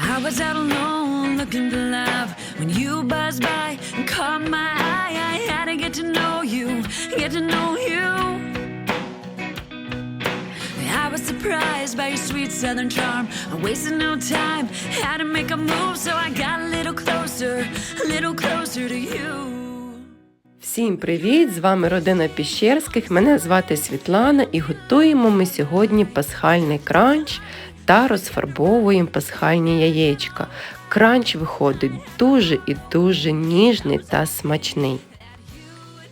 I was out alone looking for love when you buzzed by and caught my eye. I had to get to know you, get to know you. I was surprised by your sweet southern charm. I wasted no time, had to make a move, so I got a little closer, a little closer to you. Всім привіт! З вами родина Піщерських. Мене звати Світлана і готуємо ми сьогодні пасхальний кранч та розфарбовуємо пасхальні яєчка. Кранч виходить дуже і дуже ніжний та смачний.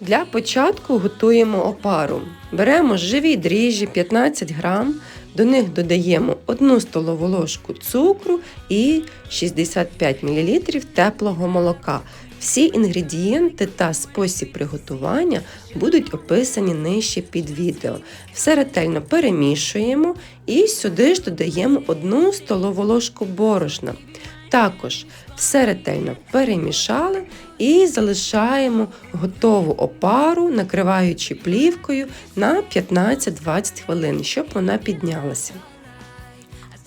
Для початку готуємо опару. Беремо живі дріжджі 15 грам, до них додаємо 1 столову ложку цукру і 65 мл теплого молока. Всі інгредієнти та спосіб приготування будуть описані нижче під відео. Все ретельно перемішуємо і сюди ж додаємо 1 столову ложку борошна. Також все ретельно перемішали і залишаємо готову опару, накриваючи плівкою на 15-20 хвилин, щоб вона піднялася.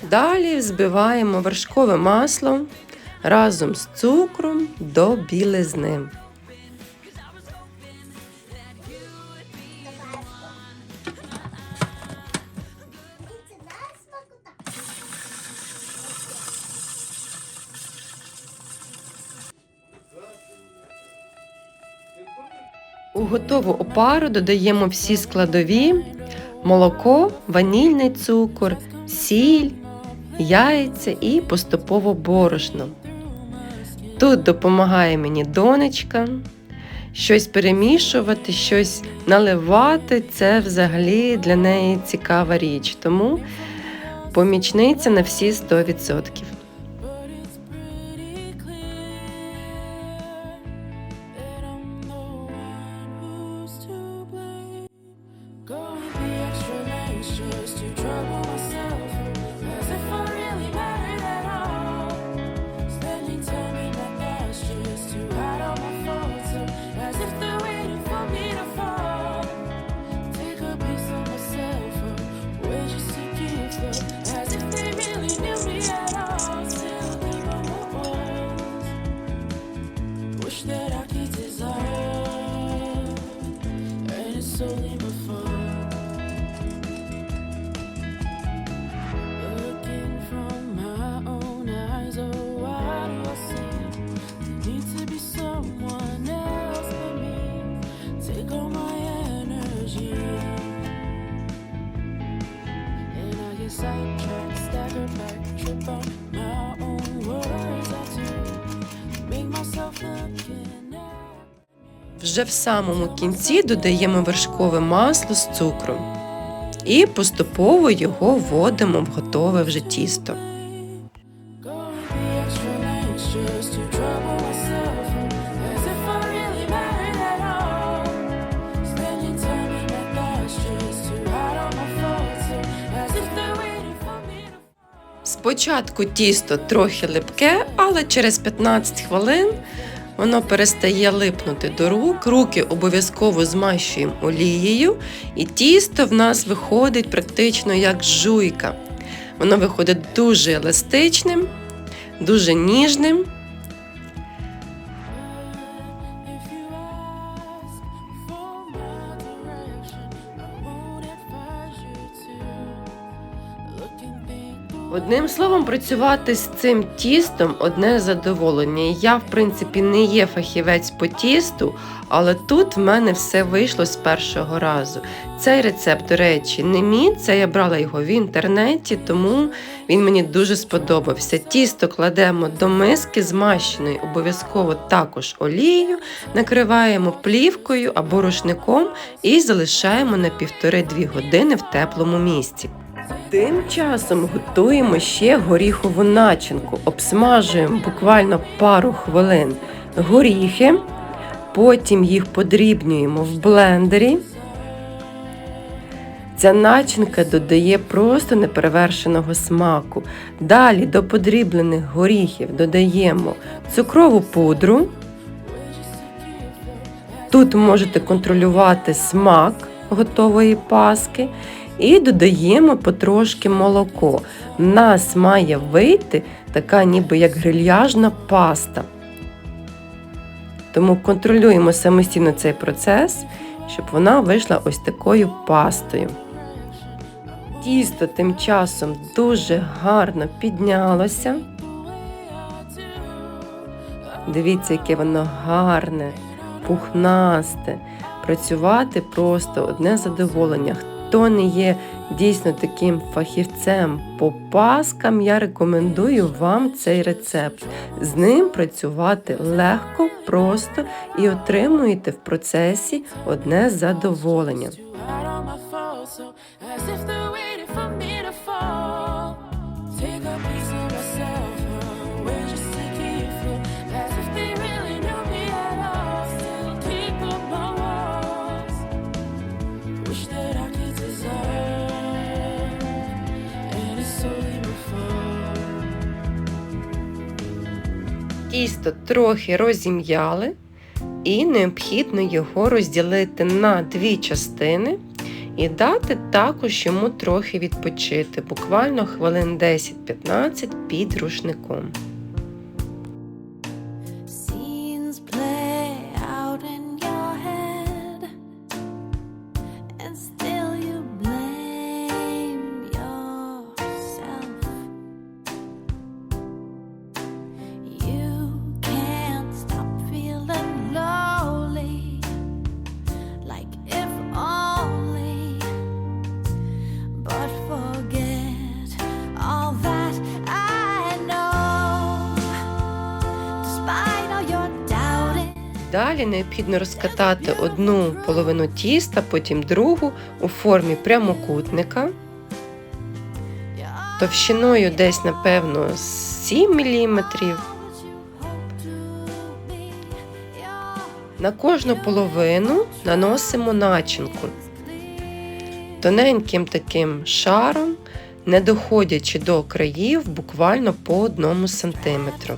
Далі взбиваємо вершкове масло разом з цукром до білизни. У готову опару додаємо всі складові: молоко, ванільний цукор, сіль, яйця і поступово борошно. Тут допомагає мені донечка. Щось перемішувати, щось наливати це взагалі для неї цікава річ. Тому помічниця на всі 100%. Stagger back, trip on my own words. I do make myself look. Вже в самому кінці додаємо вершкове масло з цукром і поступово його вводимо в готове вже тісто. Спочатку тісто трохи липке, але через 15 хвилин воно перестає липнути до рук. Руки обов'язково змащуємо олією, і тісто в нас виходить практично як жуйка. Воно виходить дуже еластичним, дуже ніжним. Одним словом, працювати з цим тістом одне задоволення. Я, в принципі, не є фахівець по тісту, але тут в мене все вийшло з першого разу. Цей рецепт, до речі, не мій, це я брала його в інтернеті, тому він мені дуже сподобався. Тісто кладемо до миски, змащеної обов'язково також олією, накриваємо плівкою або рушником і залишаємо на 1,5-2 години в теплому місці. Тим часом готуємо ще горіхову начинку. Обсмажуємо буквально пару хвилин горіхи, потім їх подрібнюємо в блендері. Ця начинка додає просто неперевершеного смаку. Далі до подріблених горіхів додаємо цукрову пудру. Тут можете контролювати смак готової паски і додаємо потрошки молоко. В нас має вийти така ніби як грильяжна паста. Тому контролюємо самостійно цей процес, щоб вона вийшла ось такою пастою. Тісто тим часом дуже гарно піднялося. Дивіться, яке воно гарне, пухнасте. Працювати просто одне задоволення. Хто не є дійсно таким фахівцем по паскам, я рекомендую вам цей рецепт. З ним працювати легко, просто і отримуєте в процесі одне задоволення. Тісто трохи розім'яли, і необхідно його розділити на дві частини і дати також йому трохи відпочити, буквально хвилин 10-15 під рушником. Далі необхідно розкатати одну половину тіста, потім другу у формі прямокутника, товщиною десь, напевно, 7 мм. На кожну половину наносимо начинку. Тоненьким таким шаром, не доходячи до країв, буквально по одному сантиметру.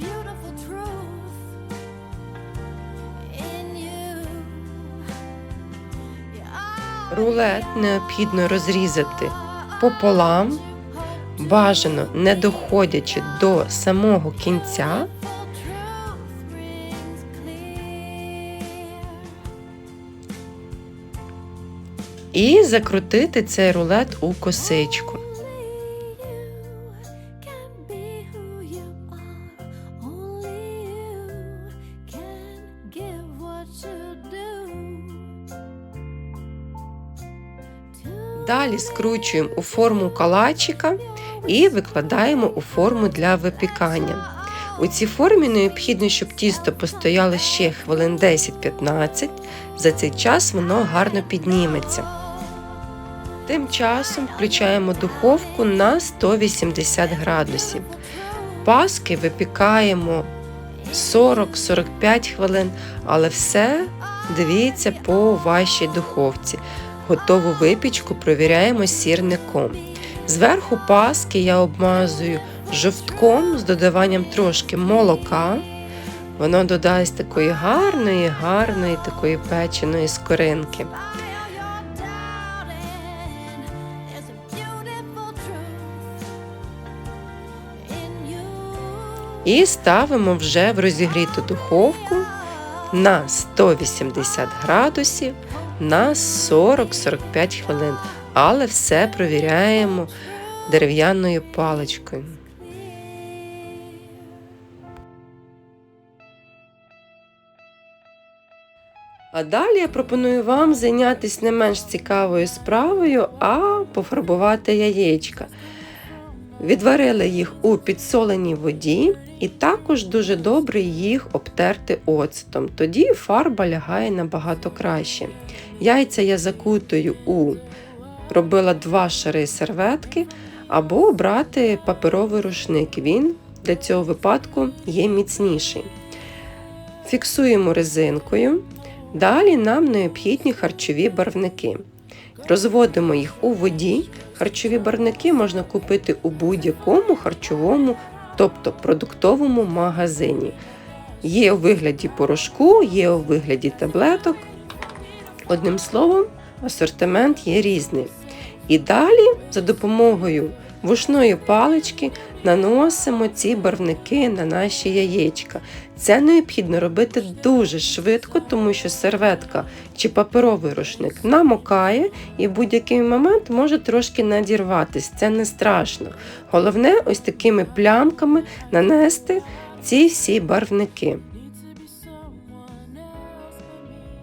Beautiful truth in you. You're Рулет необхідно розрізати пополам, бажано не доходячи до самого кінця. І закрутити цей рулет у косичку. Далі скручуємо у форму калачика і викладаємо у форму для випікання. У цій формі необхідно, щоб тісто постояло ще хвилин 10-15. За цей час воно гарно підніметься. Тим часом включаємо духовку на 180 градусів. Паски випікаємо 40-45 хвилин, але все дивіться по вашій духовці. Готову випічку провіряємо сірником. Зверху паски я обмазую жовтком з додаванням трошки молока. Воно додасть такої гарної, гарної такої печеної скоринки. І ставимо вже в розігріту духовку на 180 градусів на 40-45 хвилин. Але все провіряємо дерев'яною паличкою. А далі я пропоную вам зайнятися не менш цікавою справою, а пофарбувати яєчка. Відварили їх у підсоленій воді і також дуже добре їх обтерти оцетом. Тоді фарба лягає набагато краще. Яйця я закутую у робила два шари серветки, або брати паперовий рушник. Він для цього випадку є міцніший. Фіксуємо резинкою. Далі нам необхідні харчові барвники. Розводимо їх у воді. Харчові барвники можна купити у будь-якому харчовому, тобто продуктовому магазині. Є у вигляді порошку, є у вигляді таблеток. Одним словом, асортимент є різний. І далі за допомогою вушної палички наносимо ці барвники на наші яєчка. Це необхідно робити дуже швидко, тому що серветка чи паперовий рушник намокає і в будь-який момент може трошки надірватись. Це не страшно. Головне, ось такими плямками нанести ці всі барвники.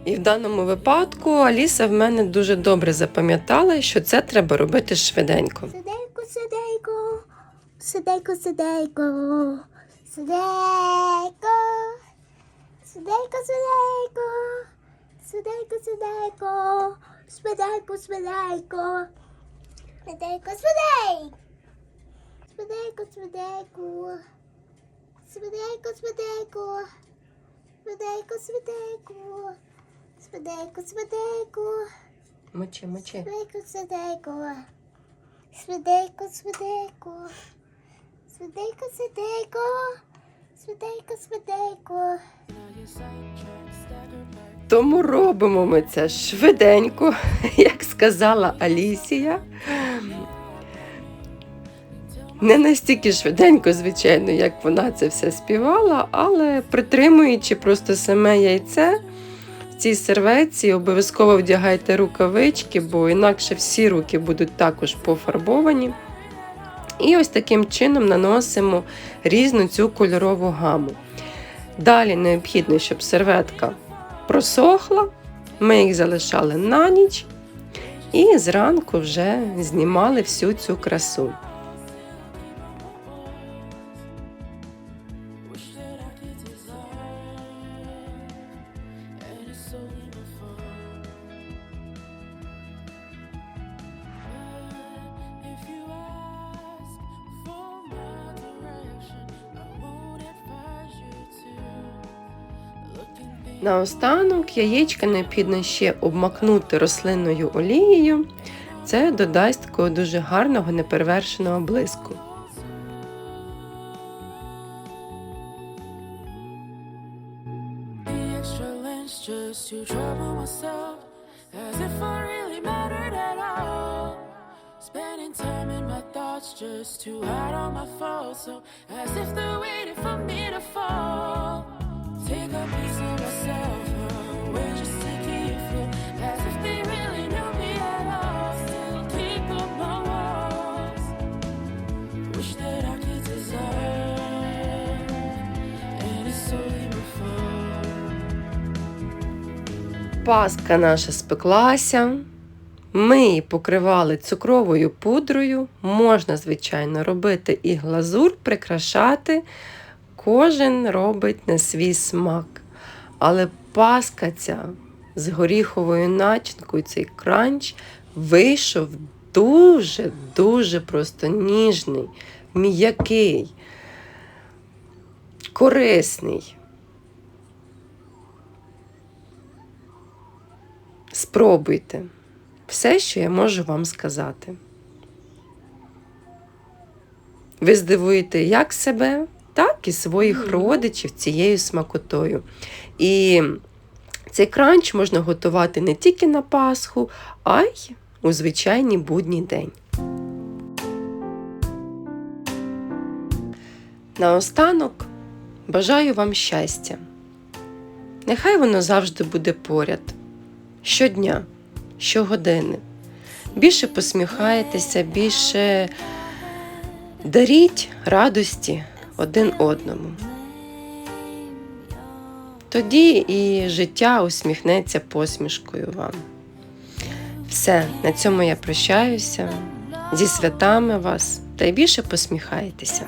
І в даному випадку Аліса в мене дуже добре запам'ятала, що це треба робити швиденько. Сидейко, сидейко, сидейко, сидейко, сидейко, сидейко, сидейко, сидейко, сидейко, спидейко, спидейко, спидейко, спидей, спидейко, спидейко, спидейко, спидейко, спидейко, спидейко, спидейко, спидейко. Мочи, мочи. Свидейко, свидейко. Свидейко, свидейко. Свидейко, свидейко. Свидейко, свидейко. Тому робимо ми це швиденько, як сказала Алісія. Не настільки швиденько, звичайно, як вона це все співала, але притримуючи просто саме яйце цій серветці, обов'язково вдягайте рукавички, бо інакше всі руки будуть також пофарбовані. І ось таким чином наносимо різну цю кольорову гаму. Далі необхідно, щоб серветка просохла, ми їх залишали на ніч і зранку вже знімали всю цю красу. Наостанок яєчка необхідно ще обмакнути рослинною олією. Це додасть такого дуже гарного неперевершеного блиску. Spending time in my thoughts just to hide all my faults, so as if they're waiting for me to fall. Паска наша спеклася. Ми її покривали цукровою пудрою. Можна, звичайно, робити і глазур, прикрашати. Кожен робить на свій смак. Але паска ця з горіховою начинкою, цей кранч, вийшов дуже-дуже просто ніжний, м'який, корисний. Спробуйте все, що я можу вам сказати. Ви здивуєте як себе, так і своїх родичів цією смакотою. І цей кранч можна готувати не тільки на Пасху, а й у звичайний будній день. Наостанок бажаю вам щастя. Нехай воно завжди буде поряд щодня, щогодини. Більше посміхайтеся, більше даріть радості один одному. Тоді і життя усміхнеться посмішкою вам. Все, на цьому я прощаюся. Зі святами вас та й більше посміхайтеся.